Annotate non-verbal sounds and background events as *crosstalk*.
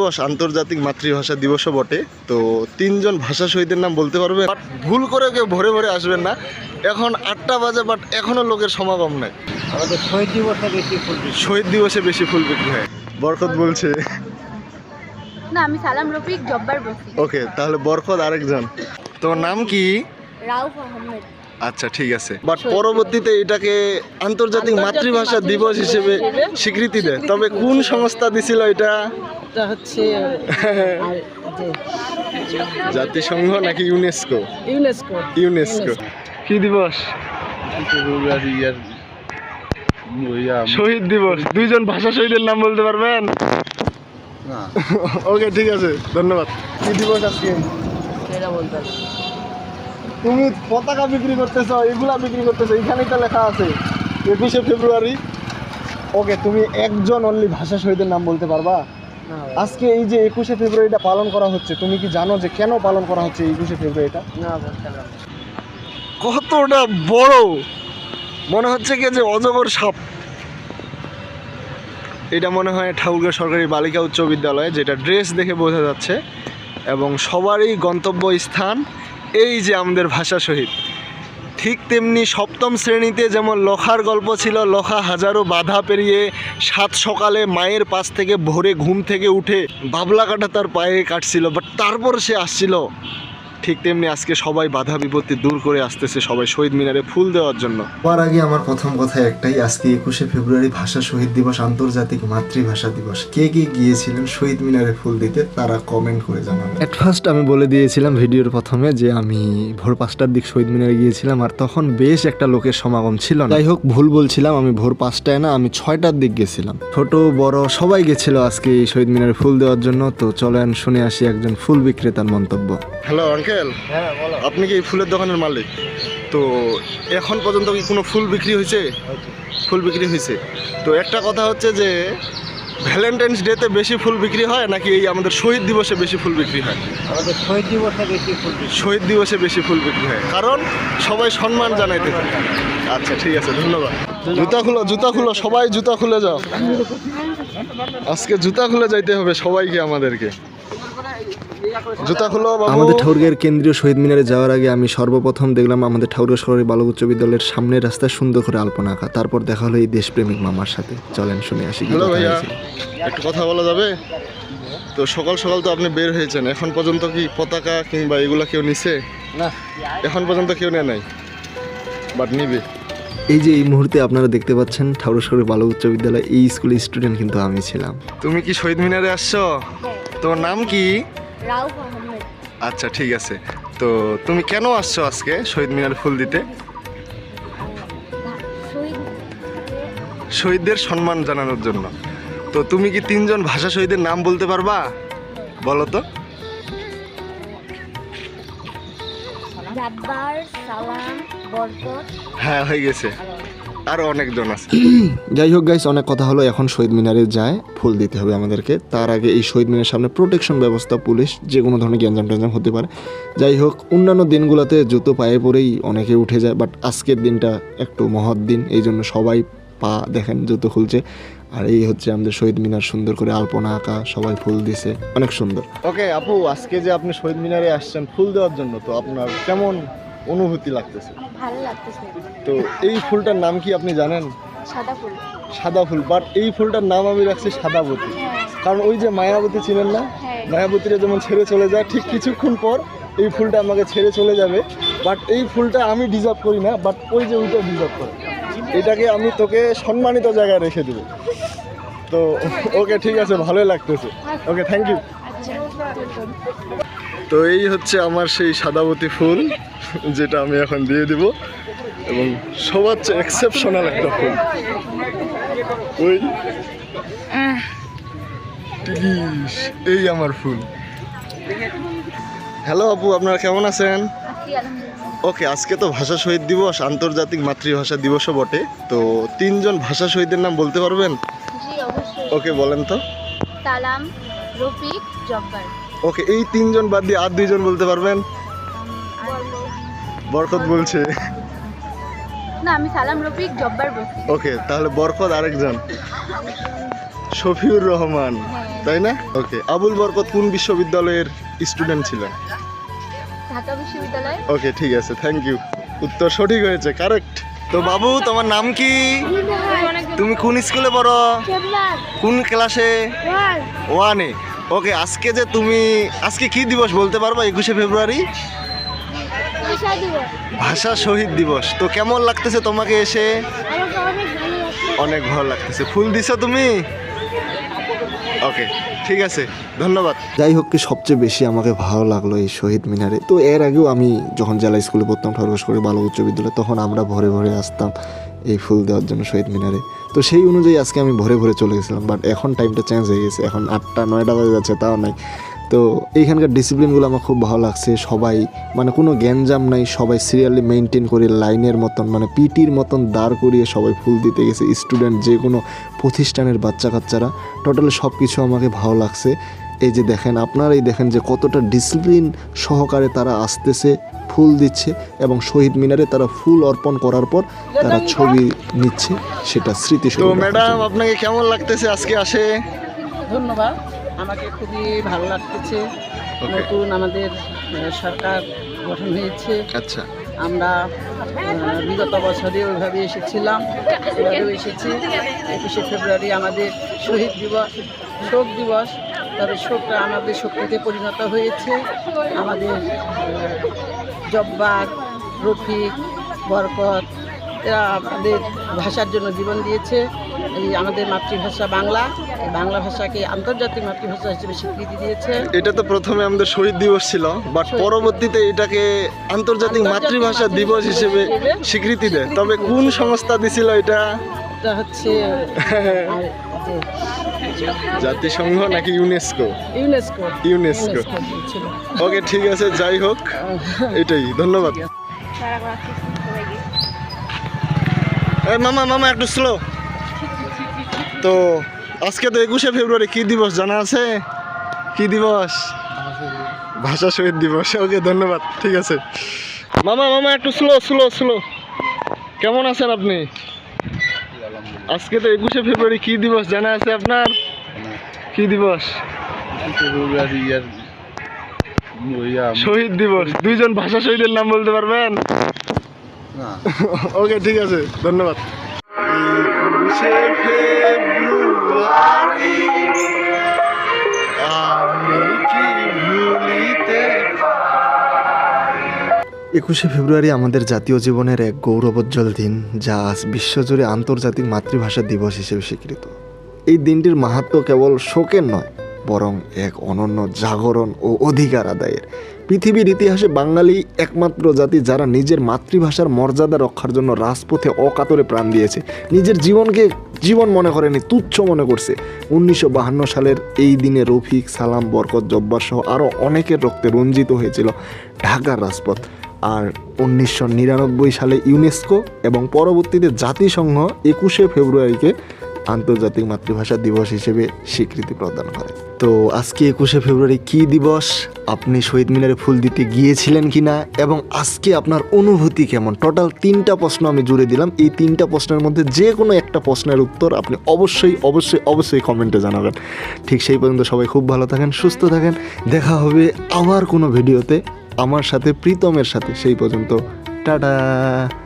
দিবস আন্তর্জাতিক মাতৃভাষা দিবসও বটে। তো তিনজন ভাষা শহীদের নাম বলতে পারবে বাট ভুল করে কেউ ভরে ভরে আসবেন না। এখন আটটা বাজে বাট এখনও লোকের সমাগম নাই। আমাদের শহীদ দিবসে বেশি ফুল শহীদ দিবসে বেশি ফুল বিক্রি হয়। বরকত বলছে। না আমি সালাম রফিক জব্বার বসি ওকে তাহলে বরকত আরেকজন। তোমার নাম কি? রাউফ আহমেদ। আচ্ছা ঠিক আছে। বাট পরবর্তীতে এটাকে আন্তর্জাতিক মাতৃভাষা দিবস হিসেবে স্বীকৃতি দেয়। তবে কোন সংস্থা দিছিল এটা? এটা হচ্ছে জাতিসংঘ নাকি ইউনেস্কো? ইউনেস্কো। ইউনেস্কো। কি দিবস? শহীদ দিবস। দুইজন ভাষা শহীদের নাম বলতে পারবেন? ওকে ঠিক আছে ধন্যবাদ। কি দিবস আজকে? তুমি পতাকা বিক্রি করতেছ এগুলা বিক্রি করতেছ এখানেই তো লেখা আছে একুশে ফেব্রুয়ারি। ওকে তুমি একজন অনলি ভাষা শহীদের নাম বলতে পারবা? আজকে এই যে একুশে ফেব্রুয়ারিটা পালন করা হচ্ছে তুমি কি জানো যে কেন পালন করা হচ্ছে একুশে ফেব্রুয়ারিটা। কতটা বড় মনে হচ্ছে কি যে অজগর সাপ। এটা মনে হয় ঠাকুরগাঁও সরকারি বালিকা উচ্চ বিদ্যালয় যেটা ড্রেস দেখে বোঝা যাচ্ছে এবং সবারই গন্তব্য স্থান এই যে আমাদের ভাষা শহীদ। ঠিক তেমনি সপ্তম শ্রেণীতে যেমন লখার গল্প ছিল, লখা হাজারো বাধা পেরিয়ে সাত সকালে মায়ের পাশ থেকে ভোরে ঘুম থেকে উঠে বাবলা কাটা তার পায়ে কাটছিল বাট তারপর সে আসছিল। ঠিক তেমনি আজকে সবাই বাধা বিপত্তি দূর করে আসতেছে সবাই শহীদ মিনারে ফুল দেওয়ার জন্য। হওয়ার আগে আমার প্রথম কথা একটাই আজকে একুশে ফেব্রুয়ারি ভাষা শহীদ দিবস আন্তর্জাতিক মাতৃভাষা দিবস। কে কে গিয়েছিলেন শহীদ মিনারে ফুল দিতে তারা কমেন্ট করে জানাবেন। এট ফার্স্ট আমি বলে দিয়েছিলাম ভিডিওর প্রথমে যে আমি ভোর পাঁচটার দিক শহীদ মিনারে গিয়েছিলাম আর তখন বেশ একটা লোকের সমাগম ছিল না। যাই হোক ভুল বলছিলাম আমি ভোর পাঁচটায় না আমি ছয়টার দিক গেছিলাম। ছোট বড় সবাই গেছিল আজকে এই শহীদ মিনারে ফুল দেওয়ার জন্য তো চলেন শুনে আসি একজন ফুল বিক্রেতার মন্তব্য। হ্যালো আঙ্কেল হ্যাঁ আপনি কি ফুলের দোকানের মালিক? তো এখন পর্যন্ত কি কোনো ফুল বিক্রি হয়েছে? ফুল বিক্রি হয়েছে। তো একটা কথা হচ্ছে যে ভ্যালেন্টাইন্স ডেতে বেশি ফুল বিক্রি হয় নাকি এই আমাদের শহীদ দিবসে বেশি ফুল বিক্রি হয়? আমাদের শহীদ দিবসে বেশি ফুল শহীদ দিবসে বেশি ফুল বিক্রি হয়। কারণ সবাই সম্মান জানাইতে। আচ্ছা ঠিক আছে ধন্যবাদ। জুতা খুলো জুতা খুলো সবাই জুতা খুলে যাও। আজকে জুতা খুলে যাইতে হবে সবাইকে আমাদেরকে। আমাদের ঠাকুরগাঁয়ের কেন্দ্রীয় শহীদ মিনারে যাওয়ার আগে আমি সর্বপ্রথম দেখলাম আমাদের ঠাকুরগাঁও সরকারি বালক উচ্চ বিদ্যালয়ের সামনের রাস্তায় সুন্দর করে আলপনা আঁকা। তারপর দেখা হলো এই দেশপ্রেমিক মামার সাথে। চলেন শুনে আসি। একটু কথা বলা যাবে? তো সকাল সকাল তো আপনি বের হয়েছেন। এখন পর্যন্ত কি পতাকা কিংবা এগুলো কেউ নিছে? না। এখন পর্যন্ত কেউ নেয় নাই? বাট নিবে। এই যে এই মুহূর্তে আপনারা দেখতে পাচ্ছেন ঠাকুর সরকারি বালক উচ্চ বিদ্যালয় এই স্কুলের স্টুডেন্ট কিন্তু আমি ছিলাম। তুমি কি শহীদ মিনারে আসছো? তোমার নাম কি? রাউফ আহমেদ। আচ্ছা ঠিক আছে। তো তুমি কেন আসছো আজকে শহীদ মিনার ফুল দিতে? শহীদদের সম্মান জানানোর জন্য। তো তুমি কি তিনজন ভাষা শহীদের নাম বলতে পারবা? বলো তো। হ্যাঁ হয়ে গেছে। আরও অনেকজন আছে। যাই হোক গাইস অনেক কথা হলো। এখন শহীদ মিনারে যায় ফুল দিতে হবে আমাদেরকে। তার আগে এই শহীদ মিনারের সামনে প্রোটেকশন ব্যবস্থা পুলিশ যে কোনো ধরনের গ্যাঞ্জাম ট্যাঞ্জাম হতে পারে। যাই হোক অন্যান্য দিনগুলোতে জুতো পায়ে পরেই অনেকে উঠে যায় বাট আজকের দিনটা একটু মহৎ দিন। এই জন্য সবাই পা দেখেন জুতো খুলছে। আর এই হচ্ছে আমাদের শহীদ মিনার সুন্দর করে আলপনা আঁকা সবাই ফুল দিছে। অনেক সুন্দর। ওকে আপু আজকে যে আপনি শহীদ মিনারে আসছেন ফুল দেওয়ার জন্য তো আপনার কেমন অনুভূতি লাগতেছে। ভালো লাগতেছে। তো এই ফুলটার নাম কি আপনি জানেন? সাদা ফুল। সাদা ফুল বাট এই ফুলটার নাম আমি রাখছি সাদাবতী। কারণ ওই যে মায়াবতী ছিলেন না হ্যাঁ। মায়াবতীরা যেমন ছেড়ে চলে যায় ঠিক কিছুক্ষণ পর এই ফুলটা আমাকে ছেড়ে চলে যাবে। বাট এই ফুলটা আমি ডিজার্ভ করি না বাট ওই যে ওইটা ডিজার্ভ করে। এটাকে আমি তোকে সম্মানিত জায়গায় রেখে দেবো। তো ওকে ঠিক আছে ভালোই লাগতেছে। ওকে থ্যাংক ইউ আচ্ছা তো এই হচ্ছে আমার সেই সাদাবতী ফুল যেটা আমি এখন দিয়ে দিব। এবং সবার চেয়ে এক্সেপশনাল একটা ফুল। ওই এই আমার ফুল। হ্যালো আপু আপনারা কেমন আছেন? ওকে আজকে তো ভাষা শহীদ দিবস আন্তর্জাতিক মাতৃভাষা দিবসও বটে। তো তিনজন ভাষা শহীদের নাম বলতে পারবেন? ওকে বলেন তো। সালাম। রফিক জব্বার। ওকে এই তিনজন বাদ দিয়ে আর দুইজন বলতে পারবেন? বরকত বলছে। না আমি সালাম রফিক জব্বার বসি ওকে তাহলে বরকত আরেকজন। শফিউর রহমান হ্যাঁ। তাই না? ওকে আবুল বরকত কোন বিশ্ববিদ্যালয়ের স্টুডেন্ট ছিলেন? ঢাকা বিশ্ববিদ্যালয় ওকে ঠিক আছে থ্যাংক ইউ উত্তর সঠিক হয়েছে কারেক্ট তো বাবু তোমার নাম কি? তুমি কোন স্কুলে পড়ো? কোন ক্লাসে? ওয়ানে। ওকে আজকে যে তুমি আজকে কি দিবস বলতে পারবা একুশে ফেব্রুয়ারি? ভাষা শহীদ দিবস। তো কেমন লাগতেছে তোমাকে এসে? অনেক ভালো লাগতেছে। ফুল দিছো তুমি? ওকে ঠিক আছে ধন্যবাদ। যাই হোক কি সবচেয়ে বেশি আমাকে ভালো লাগল এই শহীদ মিনারে। তো এর আগেও আমি যখন জেলা স্কুলে পড়তাম ঠাকুরগাছ করে বালক উচ্চ বিদ্যালয় তখন আমরা ভরে ভরে আসতাম। এই ফুল দেওয়ার জন্য শহীদ মিনারে। তো সেই অনুযায়ী আজকে আমি ভরে ভরে চলে গেছিলাম বাট এখন টাইমটা চেঞ্জ হয়ে গেছে। এখন আটটা, নয়টা বাজে যাচ্ছে, তাও নাই। তো এইখানকার ডিসিপ্লিনগুলো আমার খুব ভালো লাগছে। সবাই মানে কোনো গ্যাঞ্জাম নাই, সবাই সিরিয়ালি মেনটেন করে লাইনের মতন মানে পিটির মতন দাঁড় করিয়ে সবাই ফুল দিতে গেছে। স্টুডেন্ট যে কোনো প্রতিষ্ঠানের বাচ্চা কাচ্চারা টোটালি সব কিছু আমাকে ভালো লাগছে। এই যে দেখেন আপনারাই দেখেন যে কতটা ডিসিপ্লিন সহকারে তারা আসতেছে ফুল দিচ্ছে এবং শহীদ মিনারে তারা ফুল অর্পণ করার পর তারা ছবি নিচ্ছে সেটা স্মৃতি তো ম্যাডাম আপনাকে কেমন লাগতেছে আজকে আসে? ধন্যবাদ আমাকে খুবই ভালো লাগতেছে। নতুন আমাদের সরকার গঠন হয়েছে। আচ্ছা। আমরা বিগত বছরে ওইভাবে এসেছিলাম এসেছি। একুশে ফেব্রুয়ারি আমাদের শহীদ দিবস শোক দিবস। তবে শোকটা আমাদের শক্তিতে পরিণত হয়েছে। আমাদের জব্বার রফিক বরকত এরা আমাদের ভাষার জন্য জীবন দিয়েছে। এই আমাদের মাতৃভাষা বাংলা। এই বাংলা ভাষাকে আন্তর্জাতিক মাতৃভাষা হিসেবে স্বীকৃতি দিয়েছে। এটা তো প্রথমে আমাদের শহীদ দিবস ছিল বাট পরবর্তীতে এটাকে আন্তর্জাতিক মাতৃভাষা দিবস হিসেবে স্বীকৃতি দেয়। তবে কোন সংস্থা দিছিল এটা? এটা হচ্ছে *laughs* জাতিসংঘ নাকি ইউনেস্কো ইউনেস্কো ইউনেস্কো ওকে ঠিক আছে যাই হোক এটাই ধন্যবাদ। মামা মামা একটু স্লো তো আজকে তো একুশে ফেব্রুয়ারি কি দিবস জানা আছে? কি দিবস? ভাষা শহীদ দিবস ওকে ধন্যবাদ ঠিক আছে। মামা মামা একটু স্লো স্লো স্লো কেমন আছেন আপনি? আজকে তো একুশে ফেব্রুয়ারি কি দিবস জানা আছে আপনার? কি দিবস? শহীদ দিবস। দুইজন ভাষা শহীদের নাম বলতে পারবেন? ওকে *laughs* ঠিক আছে ধন্যবাদ। একুশে ফেব্রুয়ারি আমি কি ভুলিতে একুশে ফেব্রুয়ারি আমাদের জাতীয় জীবনের এক গৌরবোজ্জ্বল দিন যা আজ বিশ্বজুড়ে আন্তর্জাতিক মাতৃভাষা দিবস হিসেবে স্বীকৃত। এই দিনটির মাহাত্ম কেবল শোকের নয়, বরং এক অনন্য জাগরণ ও অধিকার আদায়ের। পৃথিবীর ইতিহাসে বাঙালি একমাত্র জাতি যারা নিজের মাতৃভাষার মর্যাদা রক্ষার জন্য রাজপথে অকাতরে প্রাণ দিয়েছে, নিজের জীবনকে জীবন মনে করেনি, তুচ্ছ মনে করছে। উনিশশো সালের এই দিনে রফিক, সালাম, বরকত, জব্বার সহ আরও অনেকের রক্তে রঞ্জিত হয়েছিল ঢাকার রাজপথ। আর উনিশশো নিরানব্বই সালে ইউনেস্কো এবং পরবর্তীতে জাতিসংঘ একুশে ফেব্রুয়ারিকে আন্তর্জাতিক মাতৃভাষা দিবস হিসেবে স্বীকৃতি প্রদান করে। তো আজকে একুশে ফেব্রুয়ারি কি দিবস? আপনি শহীদ মিনারে ফুল দিতে গিয়েছিলেন কি না এবং আজকে আপনার অনুভূতি কেমন? টোটাল তিনটা প্রশ্ন আমি জুড়ে দিলাম। এই তিনটা প্রশ্নের মধ্যে যে কোনো একটা প্রশ্নের উত্তর আপনি অবশ্যই অবশ্যই অবশ্যই কমেন্টে জানাবেন। ঠিক সেই পর্যন্ত সবাই খুব ভালো থাকেন, সুস্থ থাকেন। দেখা হবে আবার কোনো ভিডিওতে। আমার সাথে, প্রীতমের সাথে। সেই পর্যন্ত, টাটা!